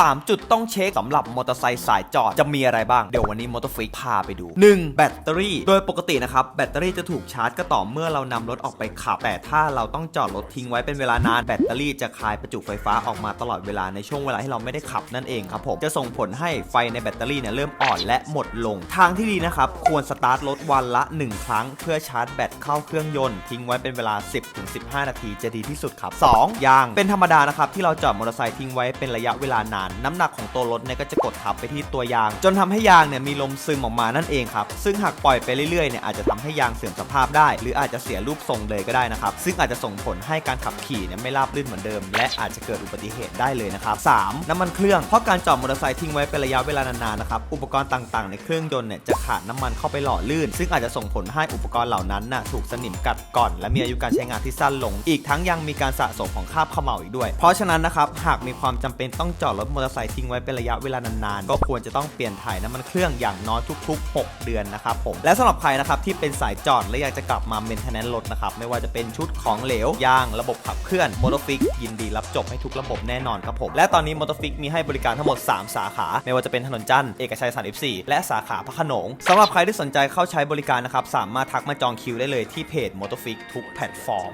3 จุดต้องเช็คสำหรับมอเตอร์ไซค์สายจอดจะมีอะไรบ้าง เดี๋ยววันนี้มอเตอร์ฟิกพาไปดู 1. แบตเตอรี่ โดยปกตินะครับ แบตเตอรี่จะถูกชาร์จก็ต่อเมื่อเรานำรถออกไปขับ แต่ถ้าเราต้องจอดรถทิ้งไว้เป็นเวลานาน แบตเตอรี่จะคายประจุไฟฟ้าออกมาตลอดเวลาในช่วงเวลาที่เราไม่ได้ขับนั่นเองครับผมจะส่งผลให้ไฟในแบตเตอรี่เนี่ยเริ่มอ่อนและหมดลง ทางที่ดีนะครับควรสตาร์ทรถวันละ 1 ครั้ง เพื่อชาร์จแบตเข้าเครื่องยนต์ทิ้งไว้เป็นเวลา 10-15 นาทีจะดีที่สุดครับ 2. ยางเป็นธรรมดานะครับที่เราจอดมอเตอร์ไซค์ทิ้งไว้เป็นระยะเวลานานน้ำหนักของตัวรถเนี่ยก็จะกดทับไปที่ตัวยาง จนทำให้ยางเนี่ยมีลมซึมออกมานั่นเองครับซึ่งหากปล่อยไปเรื่อยๆเนี่ยอาจจะทำให้ยางเสื่อมสภาพได้ หรืออาจจะเสียรูปทรงเลยก็ได้นะครับซึ่งอาจจะส่งผลให้การขับขี่เนี่ยไม่ราบรื่นเหมือนเดิม และอาจจะเกิดอุบัติเหตุได้เลยนะครับ 3. น้ำมันเครื่องเพราะการจอดมอเตอร์ไซค์ทิ้งไว้เป็นระยะเวลานานๆนะครับอุปกรณ์ต่างๆ ในเครื่องยนต์เนี่ยจะขาดน้ำมันเข้าไปหล่อลื่น ซึ่งอาจจะส่งผลให้อุปกรณ์เหล่านั้นน่ะถูกสนิมกัดก่อน และมีอายุการใช้งานที่สั้นลง อีกทั้งยังมีการสะสมของคราบขม่าอีกด้วย เพราะฉะนั้นนะครับหากมีความจำเป็นต้องจอดรถมอเตอร์ไซค์ทิ้งไว้เป็นระยะเวลานานๆ ก็ควรจะต้องเปลี่ยนถ่ายน้ำมันเครื่องอย่างน้อยทุก ๆ 6 เดือนนะครับผม และสำหรับใครนะครับที่เป็นสายจอดและอยากจะกลับมาเมนเทนแนนรถนะครับไม่ว่าจะเป็นชุดของเหลวยางระบบขับเคลื่อนมอเตอร์ฟิกยินดีรับจบให้ทุกระบบแน่นอนครับผมและตอนนี้มอเตอร์ฟิกมีให้บริการทั้งหมด 3 สาขา ไม่ว่าจะเป็นถนนจันทร์เอกชัย 34 และสาขาพระขนงสำหรับใครที่สนใจเข้าใช้บริการนะครับสามารถทักมาจองคิวได้เลยที่เพจมอเตอร์ฟิกทุกแพลตฟอร์ม